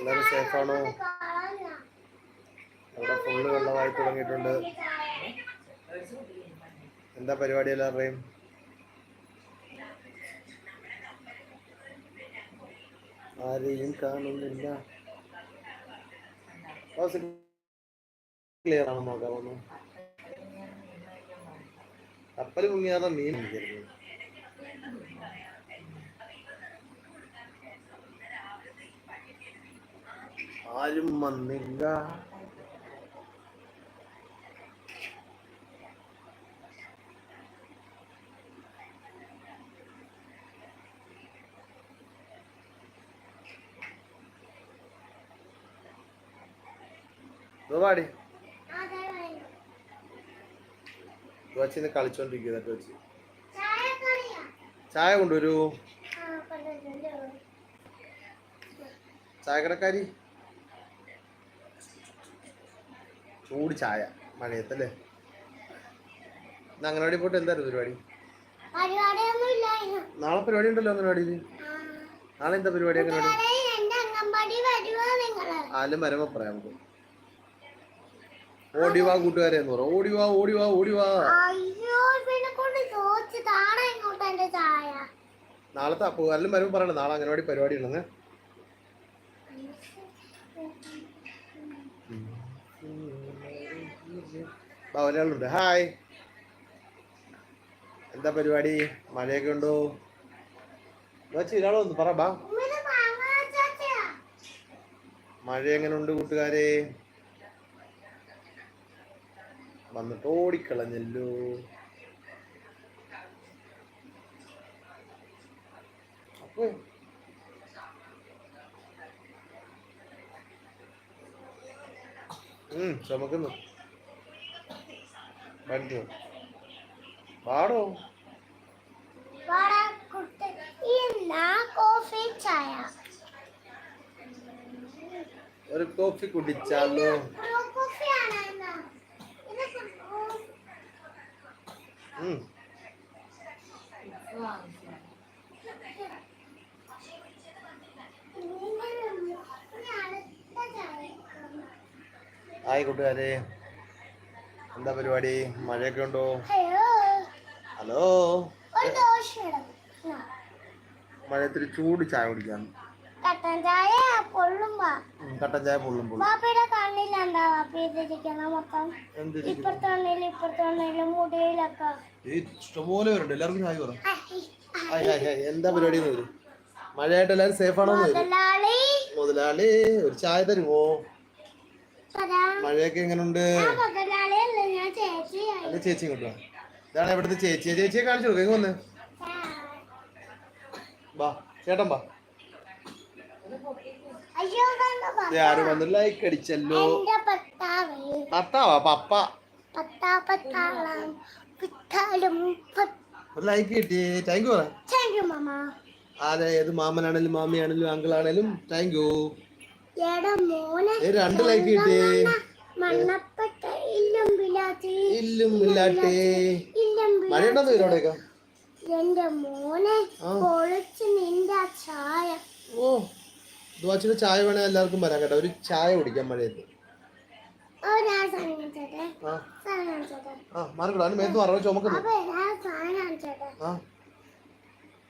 എല്ലാവരും സേഫാണോ? അവിടെ ഫുള്ള് വെള്ളമായി തുടങ്ങിയിട്ടുണ്ട്. എന്താ പരിപാടി എല്ലാവരുടെയും? ആരെയും കാണുന്നില്ല. ക്ലിയർ ആണോ? നോക്കാമോ കപ്പൽ മുങ്ങിയാതെ മീൻ പിടിക്കരുത്. ആരും വന്നില്ല. പാടി വെച്ചിന്ന് കളിച്ചോണ്ടിരിക്കുക വെച്ച് ചായ കൊണ്ടുവരൂ. ചായക്കടക്കാരി. ചൂട് ചായ മഴയത്തല്ലേ? അല്ലേ അംഗനവാടി പോയിട്ട് എന്തായിരുന്നു പരിപാടി? നാളെ പരിപാടി ഉണ്ടല്ലോ അംഗനവാടിയിൽ? നാളെ എന്താ പരിപാടി അംഗനവാടി? നിങ്ങൾ? ആലും വരുമ്പോ പറയാം നമുക്ക്. ഓടി വാ കൂട്ടുകാരെ എന്ന് പറ. ഓടി വാ ഓടി വാ ഓടി വാ. അയ്യോ പിന്നെ കൊണ്ട് ചോദിച്ചു താണെ ഇങ്ങോട്ട് എന്റെ ചായ. നാളത്തെ അപ്പൊ അല്ലും വരുമ്പോ പറയണ്ട നാളെ അംഗനവാടി പരിപാടി ഉണ്ടെന്ന് ഒരാളുണ്ട് ഹായ് എന്താ പരിപാടി? മഴയൊക്കെ ഉണ്ടോ? ഒരാളൊന്ന് പറ ബാ. മഴ എങ്ങനെ ഉണ്ട് കൂട്ടുകാരെ? വന്നിട്ട് ഓടിക്കളഞ്ഞല്ലോ. ഉം ഉം ചുമക്കുന്നു പാടോ? ഒരു കോഫി കുടിച്ചാലോ? ഹായ് കൂട്ടുകാരെ എന്താ പരിപാടി? മഴയൊക്കെ ഉണ്ടോ? ഹലോ മഴ ഇത്തിരി ചൂട് ചായ കുടിക്കാൻ കട്ടൻ ചായ പൊള്ളുമ്പോ ഉം, കട്ടൻ ചായ പൊള്ളും പൊള്ളും. വാപ്പയുടെ കണ്ണിലെന്താ വാപ്പ ഇതിരിക്കണ മൊത്തം? എന്തിരിക്കുന്നു? ഇപ്പുറത്തെ കണ്ണിലും ഇപ്പുറത്തെ കണ്ണിലും മുടിയിലൊക്കെ. ഏയ് ഇഷ്ടംപോലെ പേരുണ്ട്. എല്ലാവർക്കും ചായ പറ ഐ, ഹായ് ഹായ്. ഹായ് എന്താ പരിപാടി എന്ന് വരും മഴയായിട്ട് എല്ലാവരും സേഫ് ആണോ മുതലാളി. മുതലാളി ഒരു ചായ തരുമോ? തരാം മഴയൊക്കെ എങ്ങനെയുണ്ട് അല്ല ചേച്ചി ഇങ്ങോട്ട് ഇതാണ് ഇവിടുത്തെ ചേച്ചിയെ. ചേച്ചിയെ കാണിച്ചു കൊടുക്കുക വന്ന്. വാ ചേട്ടൻ വാ. ആരും വന്ന് ലൈക്ക് അടിച്ചല്ലോ. പത്താവ്. പപ്പ. ലൈക്ക് താങ്ക് യു പറ. അതെ ഏത് മാമനാണേലും മാമിയാണേലും അങ്കിളാണേലും താങ്ക് യു രണ്ട് ലൈക്ക് കിട്ടി ഇല്ലും ഇല്ലാട്ടേ ഇല്ലും മഴയുണ്ടോ ഇവരോടെയൊക്കെ എന്റെ മോനെ ആ. പൊളിച്ച് നിന്റെ ആ ചായ. ഓ ദുവാച്ചിന് ചായ വേണേ എല്ലാവർക്കും വരാം കേട്ടോ. ഒരു ചായ കുടിക്കാൻ മഴയത്ത്.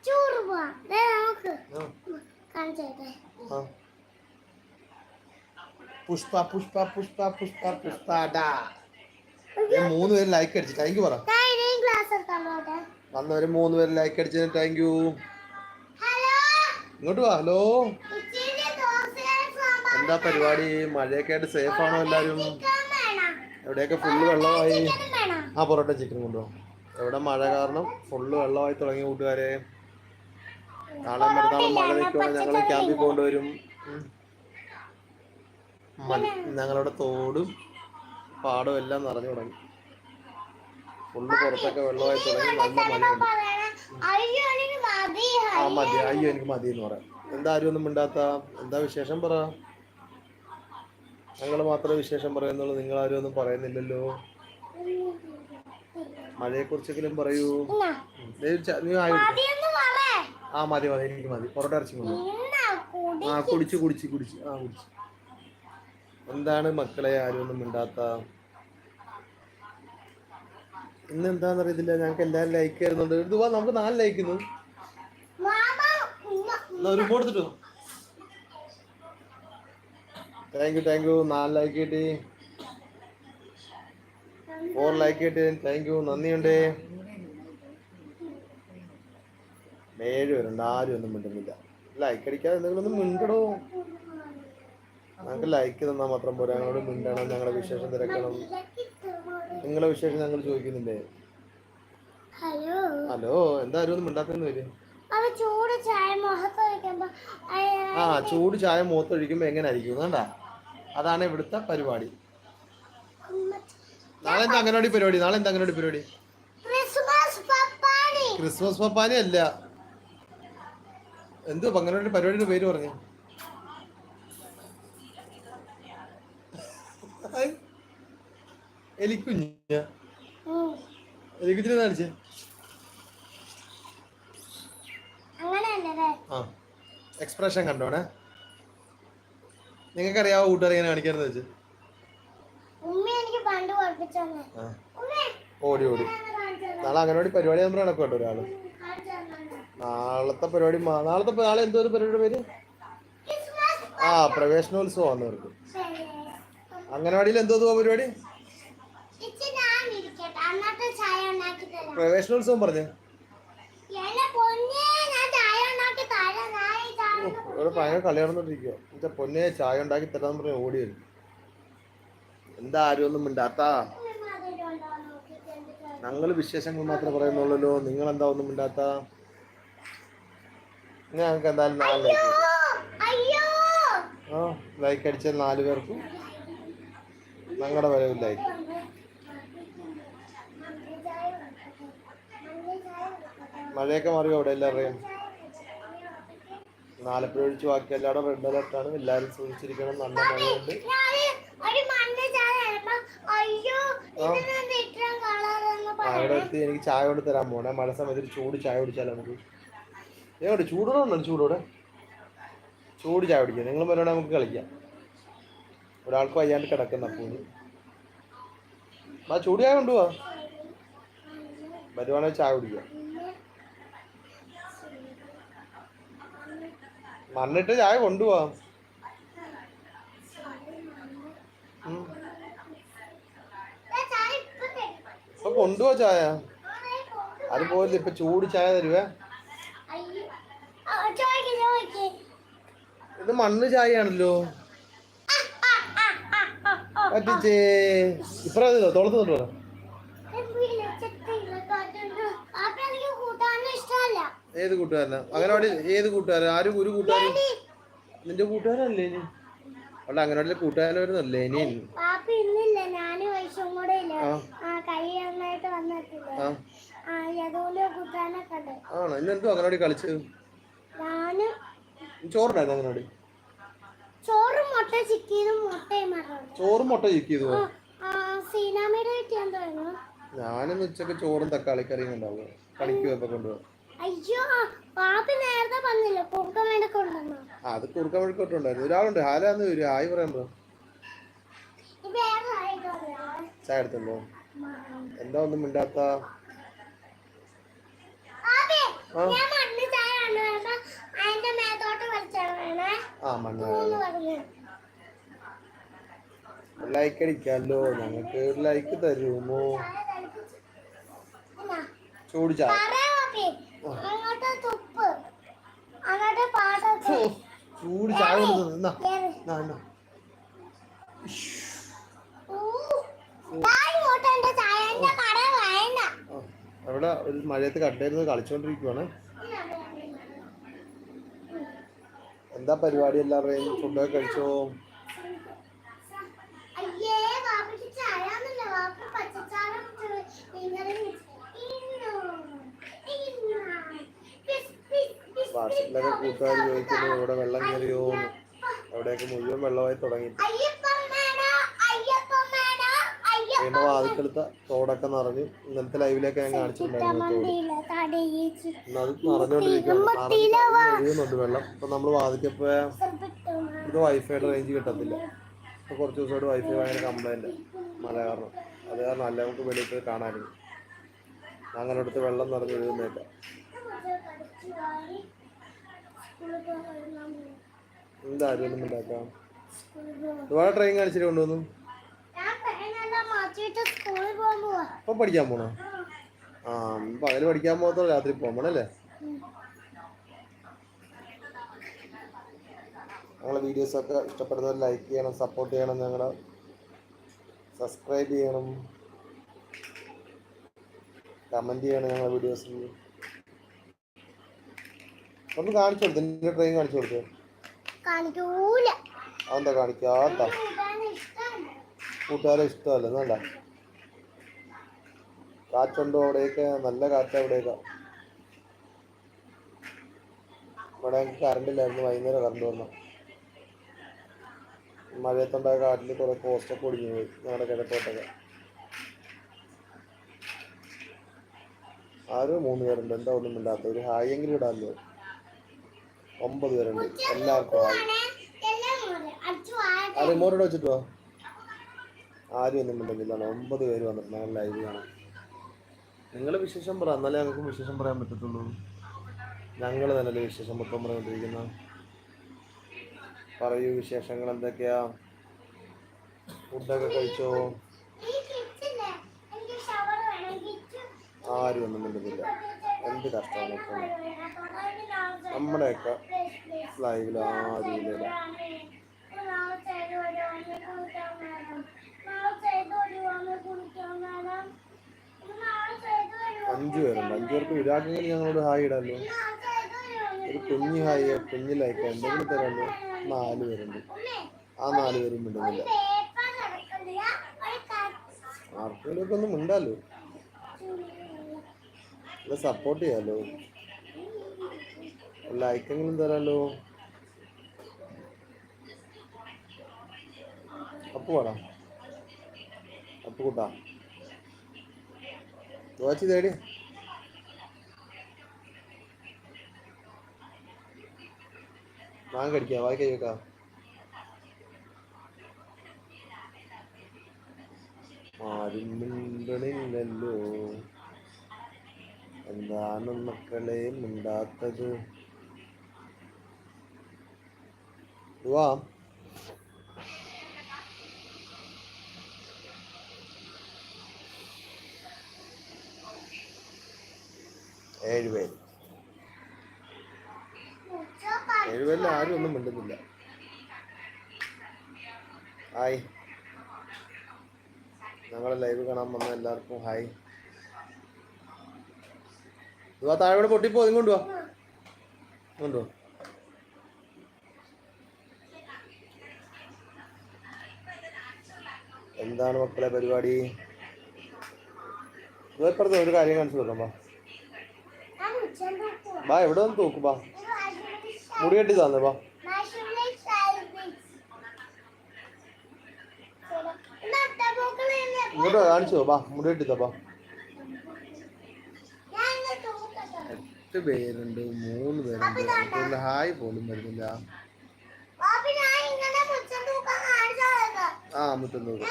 ചൂട് പോവാ. നമുക്ക് കാണിച്ചോട്ടെ പുഷ്പ പുഷ്പ പുഷ്പ പുഷ്പ പുഷ്പ ഡാ. ഏ, മൂന്ന് പേര് ലൈക്ക് അടിച്ചു. താങ്ക് യു പറ. ഞാൻ വന്നവര് മൂന്ന് പേര് ലൈക്ക് അടിച്ചതിന് താങ്ക് യു ഇങ്ങോട്ട് വാ ഹലോ എന്താ പരിപാടി? മഴയൊക്കെ ആയിട്ട് സേഫ് ആണോ എല്ലാരും? എവിടെയൊക്കെ ഫുള്ള് വെള്ളമായി? ആ പൊറോട്ട ചിക്കൻ കൊണ്ടുപോകും എവിടെ മഴ കാരണം ഫുള്ള് വെള്ളമായി തുടങ്ങിയ കൂട്ടുകാരെ. നാളെ മറ്റന്നാളും മഴ നിൽക്കുവാണെങ്കിൽ ഞങ്ങൾ ക്യാമ്പിൽ കൊണ്ടുവരും ഉം. മതി ഞങ്ങളുടെ തോടും പാടവും എല്ലാം നിറഞ്ഞു തുടങ്ങി. ഫുള്ള് പുറത്തൊക്കെ വെള്ളമായി തുടങ്ങി. നല്ല മഴയുണ്ട്. മതി ആ മതി അയ്യോ എനിക്ക് മതി എന്ന് പറയാം. എന്താ ആരും ഒന്നും മിണ്ടാത്ത? എന്താ വിശേഷം പറ. ഞങ്ങൾ മാത്രമേ വിശേഷം പറയുന്നുള്ളൂ. നിങ്ങൾ ആരും ഒന്നും പറയുന്നില്ലല്ലോ. മഴയെ കുറിച്ചെങ്കിലും പറയൂ ആ മതി മതി എനിക്ക് മതി. പൊറോട്ട ഇറച്ചി കൊണ്ടു ആ കുടിച്ച് കുടിച്ച് കുടിച്ച്. ആ കുടിച്ച്. എന്താണ് മക്കളെ ആരും ഒന്നും മിണ്ടാത്ത? ഇന്ന് എന്താണെന്നറിയത്തില്ല ഞങ്ങൾക്ക് എല്ലാവരും ലൈക്ക് തരുന്നുണ്ട്. ഇതുവാ നമുക്ക് നാല് ലൈക്ക് ഒരു എടുത്തിട്ടോ താങ്ക് യു താങ്ക് യു നാല് ലൈക്ക് കിട്ടി. ഫോർ ലൈക്ക് കിട്ടി. താങ്ക് യു നന്ദിയുണ്ട്. ഏഴ് പേരുണ്ട്. ആരും ഒന്നും മിണ്ടുന്നില്ല. ലൈക്ക് അടിക്കാതെ എന്തെങ്കിലും ഒന്ന് മിണ്ടടോ ഞങ്ങൾക്ക് ലൈക്ക് തന്നാൽ മാത്രം പോരാ. ഞങ്ങളോട് മിണ്ടണം ഞങ്ങളുടെ വിശേഷം തിരക്കണം. നിങ്ങളെ വിശേഷം ഞങ്ങൾ ചോദിക്കുന്നില്ലേ? ഹലോ. ഹലോ എന്തായാലും ഒന്നും മിണ്ടാത്തെന്ന് വരും ആ ചൂട് ചായ മുഖത്തൊഴിക്കുമ്പോ എങ്ങനെ ആയിരിക്കും കണ്ട? അതാണ് ഇവിടുത്തെ പരിപാടി. നാളെ എന്താ അംഗനവാടി പരിപാടി? നാളെ എന്താ അംഗനവാടി പരിപാടി? ക്രിസ്മസ് പപ്പാനി അല്ല. എന്തു അംഗനവാടി പരിപാടിയുടെ പേര് പറഞ്ഞു. എലിക്കുഞ്ഞ. എലിക്കുഞ്ഞിനെ കാണിച്ചേ? ആ. എക്സ്പ്രഷൻ കണ്ടോണേ? നിങ്ങൾക്കറിയാവോ കൂട്ടുകാർ ഇങ്ങനെ കാണിക്കാന്ന് വെച്ച്. ഓടി ഓടി. നാളെ അംഗനവാടി പരിപാടി നമ്മൾ നടക്കും കേട്ടോ ഒരാൾ? നാളത്തെ പരിപാടി നാളത്തെ നാളെ എന്തോ ഒരു പരിപാടിയുടെ പേര്? ആ പ്രവേശനോത്സവം ആണ് ശരി. അംഗനവാടിയിൽ എന്തോ പരിപാടി? പ്രവേശനോത്സവം പറഞ്ഞു. ഇവിടെ ഭയങ്കര കളി നടന്നോണ്ടിരിക്കുക പൊന്നെ ചായ ഉണ്ടാക്കി തരാന്ന് പറഞ്ഞ് ഓടി വരും എന്താ ആരും ഒന്നും മിണ്ടാത്ത? ഞങ്ങൾ വിശേഷങ്ങൾ മാത്രമേ പറയുന്നുള്ളല്ലോ. നിങ്ങൾ എന്താ ഒന്നും മിണ്ടാത്ത? ഞങ്ങൾക്ക് എന്തായാലും നാല് ലൈക്ക് ആ ലൈക്ക് അടിച്ച നാല് പേർക്കും. ഞങ്ങളുടെ വരവില്ലായിരിക്കും മഴയൊക്കെ മാറിയോ അവിടെ എല്ലാവരുടെയും? ആലപ്പുഴ ഒഴിച്ച് ബാക്കി എല്ലാവരും റെഡ് അലർട്ടാണ് എല്ലാവരും സൂക്ഷിച്ചിരിക്കണം. നല്ല മഴയുണ്ട്. അവിടെ എത്തി എനിക്ക് ചായ കൊണ്ട് തരാൻ പോണേ. മഴ സമയത്ത് ചൂട് ചായ കുടിച്ചാലോ നമുക്ക്? എവിടെ ചൂടോടെ ഉണ്ടോ ചൂടോടെ? ചൂട് ചായ കുടിക്കാം. നിങ്ങൾ വരോടെ നമുക്ക് കളിക്കാം. ഒരാൾക്ക് വയ്യാണ്ട് കിടക്കുന്ന പൂന് ആ ചൂടിയായ കൊണ്ടുപോവാ വരുവാണെങ്കിൽ ചായ കുടിക്കാം. മണ്ണിട്ട് ചായ കൊണ്ടുപോവാം ഇപ്പൊ കൊണ്ടുപോവാ ചായ. അത് പോലെ ഇപ്പൊ ചൂട് ചായ തരുവേ. ഇത് മണ്ണ് ചായയാണല്ലോ. പറ്റിച്ചേ ഇപ്പറ തോളത്ത് തൊട്ട് പറ. വിളിച്ചിട്ടില്ല കേട്ടോ. അപ്പൊ എനിക്ക് കൂട്ടാനും ഇഷ്ടമല്ല ഏത് കൂട്ടുകാരനാ? അങ്ങനവാടി ഏത് കൂട്ടുകാരൻ ആരും ഒരു കൂട്ടുകാരൻ നിന്റെ കൂട്ടുകാരല്ലേ ഇനി? അവിടെ അങ്ങനവാടിയിലെ കൂട്ടുകാരൻ വരുന്നല്ലേ ഇനി? ആണോ? ഇന്നെന്തോ അങ്ങനെ കളിച്ചത്? ചോറുണ്ടായിരുന്നു അങ്ങനവാടി ചോറും മുട്ട ചിക്കിയതും മുട്ടയും ചോറും മുട്ട ചിക്കിയതോ ആ സീനാമയുടെ കിട്ടിയാന്ന് തോന്നുന്നു ഞാനിന്ന് ഉച്ചയ്ക്ക് ചോറും തക്കാളിക്കറിയും ഉണ്ടാവുക കളിക്ക് കൊണ്ടുപോകും. അയ്യോ പാപ്പി നേരത്തെ പറഞ്ഞില്ല കുറുക്ക വേണ്ട കൊണ്ടുവന്നോ ആ അത് കുറുക്കാൻ വഴിക്കോട്ടുണ്ടായിരുന്നു ഒരാളുണ്ട് ഹാലാന്ന് വരും. ആയി പറയാൻ പോ ഇത് വേറെ ആയിട്ടല്ലേ ചായ എടുത്തുണ്ടോ? എന്താ ഒന്നും മിണ്ടാത്ത? ആ. ഞാൻ മണ്ണ് ചായ കണ്ടുവരുമ്പോ അതിന്റെ മേത്തോട്ട് വലിച്ചാണ് വേണേ ആ മണ്ണ് എന്ന് ലൈക്ക് അടിക്കാമല്ലോ ഞങ്ങൾക്ക് ലൈക്ക് തരുമോ? ചൂട് ചായ ചൂട് ചായ അവിടെ ഒരു മഴയത്ത് കണ്ടായിരുന്നു കളിച്ചോണ്ടിരിക്കുവാണ്. എന്താ പരിപാടി എല്ലാവരുടെയും? ഫുഡൊക്കെ കഴിച്ചോ? വാട്സപ്പിലൊക്കെ കൂട്ടുകാർ ചോദിക്കുന്നു ഇവിടെ വെള്ളം കയറിയോ. അവിടെയൊക്കെ മുഴുവൻ വെള്ളമായി തുടങ്ങി. അയ്യപ്പം വാതിക്കടുത്ത തോടൊക്കെ നിറഞ്ഞു ഇന്നലത്തെ ലൈവിലൊക്കെ ഞാൻ കാണിച്ചിട്ടുണ്ടായിരുന്നു അത് വെള്ളം. ഇപ്പൊ നമ്മൾ വാതിക്കപ്പോ ഇത് വൈഫൈയുടെ റേഞ്ച് കിട്ടത്തില്ല. ഇപ്പൊ കുറച്ച് ദിവസമായിട്ട് വൈഫൈ ഭയങ്കര കംപ്ലൈന്റ് മഴ കാരണം അത് കാരണം അല്ല നമുക്ക് വെളിയിൽ പോയി കാണാമായിരുന്നു. അങ്ങനെ അടുത്ത് വെള്ളം നിറഞ്ഞ് ഒഴുകുന്നേക്കാം എന്താ ഒന്നും ഉണ്ടാക്കാം? ഒരുപാട് ട്രെയിൻ കാണിച്ചിട്ട് കൊണ്ടുവന്നു ഞാൻ പെണ്ണെല്ലാം മാറ്റിയിട്ട് സ്കൂളിൽ പോകാൻ പോവാ ഇപ്പൊ പഠിക്കാൻ പോണോ? ആ. പകൽ പഠിക്കാൻ പോകത്തോ രാത്രി പോകണല്ലേ ഞങ്ങളെ വീഡിയോസ് ഒക്കെ ഇഷ്ടപ്പെടുന്നവർ ലൈക്ക് ചെയ്യണം സപ്പോർട്ട് ചെയ്യണം ഞങ്ങളെ സബ്സ്ക്രൈബ് ചെയ്യണം. കമന്റ് ചെയ്യണം ഞങ്ങളെ വീഡിയോസിൽ ഒന്ന് കാണിച്ചു കൊടുത്തു നിന്റെ ട്രെയിൻ കാണിച്ചു കൊടുത്തു. കാണിക്കൂല. അതെന്താ കാണിക്കാത്ത കൂട്ടുകാരെ ഇഷ്ടമല്ല എന്നല്ല കാറ്റുണ്ടോ അവിടെയൊക്കെ? നല്ല കാറ്റ് അവിടെയൊക്കെ. ഇവിടെ ഞങ്ങൾക്ക് കറണ്ട് ഇല്ലായിരുന്നു വൈകുന്നേരം കറണ്ട് വന്നു. മഴയത്തുണ്ടായ കാറ്റിൽ കുറെ പോസ്റ്റൊക്കെ ഒടിഞ്ഞു പോയി ഞങ്ങളുടെ കിഴക്കോട്ടൊക്കെ. ആരും മൂന്ന് പേരുണ്ട് എന്താ ഒന്നും ഇല്ലാത്ത ഒരു ഹായ് എങ്കിലും ഇടാമല്ലോ. ഒമ്പത് പേരുണ്ട് എല്ലാവർക്കും ഹായ്. ആ റിമോട്ട് വെച്ചിട്ട് ആരും ഒന്നും മിണ്ടുന്നില്ല ഒമ്പത് പേര് വന്നിട്ടുണ്ട്. ഞങ്ങൾ ലൈവ് കാണാൻ. നിങ്ങൾ വിശേഷം പറ. എന്നാലേ ഞങ്ങൾക്ക് വിശേഷം പറയാൻ പറ്റത്തുള്ളൂ. ഞങ്ങൾ തന്നെ വിശേഷം മൊത്തം പറഞ്ഞുകൊണ്ടിരിക്കുന്ന. പറയൂ വിശേഷങ്ങൾ എന്തൊക്കെയാ? ഫുഡൊക്കെ കഴിച്ചോ? ആരും ഒന്നും മിണ്ടുന്നില്ല എന്ത് കഷ്ടമാണ് ഇപ്പോൾ നമ്മുടെയൊക്കെ ലൈവിൽ ആരും ഇല്ല. അഞ്ചു പേരുണ്ട്. അഞ്ചു പേർക്ക് വിരാഗങ്ങൾ ഞങ്ങളോട് ഹായ് ഇടാമല്ലോ ഒരു കുഞ്ഞ് ഹായ് കുഞ്ഞ് ലൈക്ക് എന്തെങ്കിലും തരാമല്ലോ നാല് പേരുണ്ട്. ആ നാല് പേരും മിണ്ടുന്നില്ല. ആർക്കെങ്കിലുമൊക്കെ ഒന്നും മിണ്ടാലോ? അല്ല സപ്പോർട്ട് ചെയ്യാലോ? ലൈക്കെങ്കിലും തരാലോ? അപ്പു പാടാ അപ്പു കൂട്ടാ. വാച്ചി തേടി മാങ്ങ കടിക്കാം വായി കൈ വെക്കാം. ആരും എന്താണ് മക്കളെ മിണ്ടാത്തത്? വാ. ഏഴുപേര് ഏഴുപേരിൽ ആരും ഒന്നും മിണ്ടുന്നില്ല. ഹായ്. ഞങ്ങൾ ലൈവ് കാണാൻ വന്ന എല്ലാവർക്കും ഹായ്. ഇതുവാ താഴെ കൂടെ പൊട്ടിപ്പോ അതും കൊണ്ടുവാ. കൊണ്ടുവാ. എന്താണ് മക്കളെ പരിപാടി? ഒരു കാര്യം കാണിച്ചു കൊടുക്കാം ബാ എവിടെ വന്ന് തോക്കു ബാ മുടി കെട്ടി തന്നെ ബാ ഇങ്ങോട്ട് കാണിച്ചോ ബാ മുടി കെട്ടിത്താ ബാ എട്ട് പേരുണ്ട് മൂന്ന് പേരുണ്ട്. ഹായ് പോലും വരുന്നില്ല. ആ മുറ്റം തൂക്കം.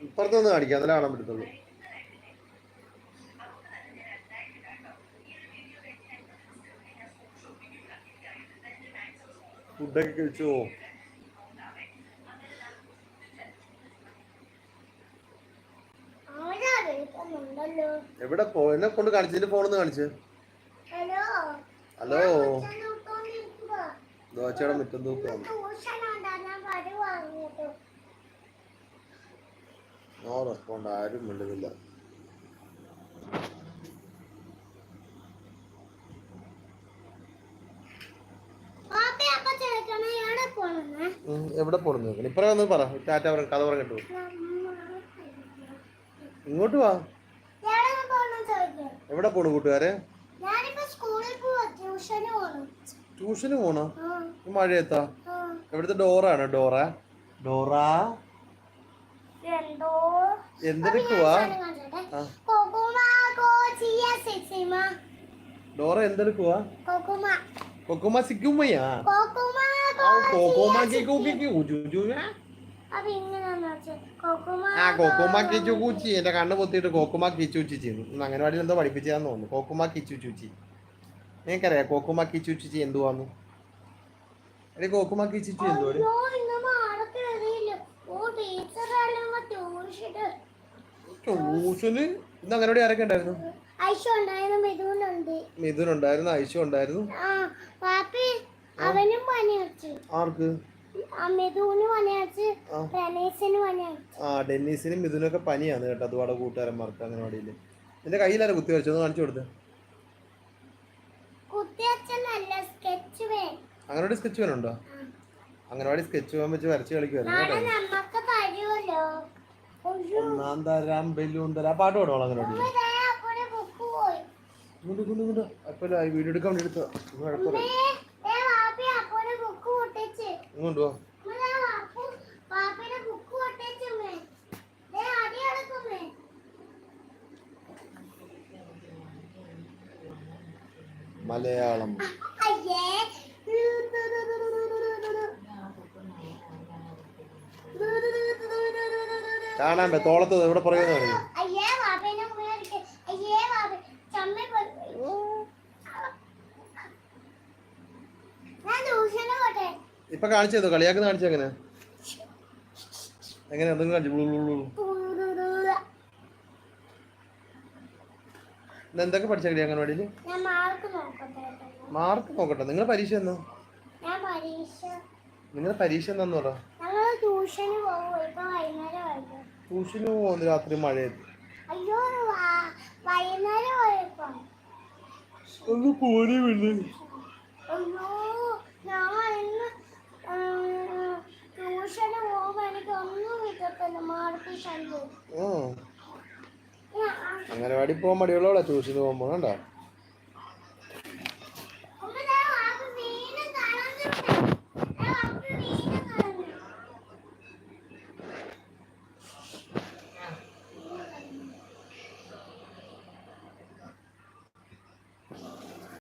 ഇപ്പുറത്തൊന്ന് കാണിക്കാം എന്നാലേ കാണാൻ പറ്റത്തുള്ളൂ. ഫുഡൊക്കെ കഴിച്ചോ? എവിടെ പോ? എന്നെ കൊണ്ട് കാണിച്ചു എന്റെ കാണിച്ച്. ഹലോ. ദോശയുടെ മുറ്റം തൂക്കാണ് നോ റെസ്പോണ്ട് ആരും മിണ്ടുന്നില്ല പാപ്പി അപ്പൊ ചേർക്കണ എവിടെ പോണെന്ന് നോക്കണം ഇപ്പറേ ഒന്ന് പറ. ടാറ്റ പറ കഥ പറഞ്ഞിട്ട് ഇങ്ങോട്ട് വാ. എവിടെ പോണു കൂട്ടുകാരെ? ട്യൂഷന് പോണം. മഴയത്താ? എവിടുത്തെ ഡോറാണ് ഡോറ? ഡോറ? എന്തോ? എന്തെടുക്കുവാ? ഡോറ എന്തെടുക്കുവാ? കൊക്കുമ. കൊക്കുമ സിക്കുമ്മയാ കൊക്കുമ ആ കൊക്കോമ കിക്കുക്കി ഉജുജുയാ അപ്പൊ ഇങ്ങനെയാന്ന് വെച്ചാൽ കൊക്കുമ ആ കോക്കുമ കിച്ചു കൂച്ചി എന്റെ കണ്ണ് പൊത്തിയിട്ട് കൊക്കുമ കിച്ചു ചുച്ചി അംഗനവാടിയിൽ എന്തോ പഠിപ്പിച്ചാന്ന് തോന്നുന്നു. കൊക്കുമ കിച്ചു ചുച്ചി നിനക്കറിയാം കൊക്കുമ കിച്ചു ചുച്ചി എന്തുവാന്നു? എടി കൊക്കുമ കിച്ചു ചുച്ചി എന്തുവാ അയ്യോ ഇന്ന് മാറൊക്കെ എഴുതിയില്ല ഓ ടീച്ചറായാലും ട്യൂഷന്. ഇന്ന് അംഗനവാടി ആരൊക്കെ ഉണ്ടായിരുന്നു? മിഥുൻ ഉണ്ടായിരുന്നു ഐശു ഉണ്ടായിരുന്നു. അവനും പനി ആർക്ക്? ആ. മിഥുന് ഡെന്നീസിനും മിഥുനൊക്കെ പനിയാണ് കേട്ടോ അതുപാടെ കൂട്ടുകാരന്മാർക്ക് അംഗനവാടിയിൽ നിന്റെ കയ്യിലാരെ കുത്തി വരച്ചത് കാണിച്ചു കൊടുത്ത്. അങ്ങനെ സ്കെച്ച് വേ അംഗനവാടി സ്കെച്ച് വേൻ വെച്ച് വരച്ച് കളിക്കുമായിരുന്നു അയ്യോ ഒന്നാം തരാം ബലൂൺ തരാം. ആ പാട്ട് പാടുവാണോ അങ്ങനെ ഇങ്ങോട്ട് ഇങ്ങോട്ട് ഇങ്ങോട്ട്. അപ്പൊ വീഡിയോ എടുക്കാൻ വേണ്ടി എടുത്തോ ദേ വാപ്പി അപ്പുറം ബുക്ക് പൊട്ടിച്ച് ഇങ്ങോട്ട് പോ ഉമ്മ ദേ വാപ്പു വാപ്പിയുടെ ബുക്ക് പൊട്ടിച്ച് ഉമ്മേ. ദേ കിടക്കുമ്മേ. മലയാളം. കാണാൻ തോളത്ത് ഇവിടെ പറയുന്ന പറയും അയ്യേ വാപ്പേനെ മുന്നിൽ അടിക്ക്. അയ്യേ വാപ്പ ചമ്മി പോയി. ഞാൻ ട്യൂഷന് പോട്ടെ ഇപ്പൊ കാണിച്ചു തന്നോ കളിയാക്കുന്ന കാണിച്ചു എങ്ങനെ? എങ്ങനെ? എന്തെങ്കിലും കാണിച്ചു. എന്തൊക്കെ പഠിച്ച കളി അംഗനവാടിയിൽ ഞാൻ മാർക്ക് നോക്കട്ടെ. നിങ്ങൾ പരീക്ഷ എന്നോ? നിങ്ങളുടെ പരീക്ഷ. എന്നാന്ന് പറ. ട്യൂഷന് പോകുന്ന രാത്രി മഴയത്ത് പോയപ്പോ ഒന്ന് പോരി അയ്യോ ഞാൻ ഇന്ന് ട്യൂഷന് പോകുമ്പോ എനിക്ക് ഒന്നും കിട്ടത്തില്ല മാർക്ക് ശല്യം ആ അംഗനവാടി പോകാൻ മടിയുള്ളവളാ ട്യൂഷന് പോകുമ്പോ കണ്ടോ?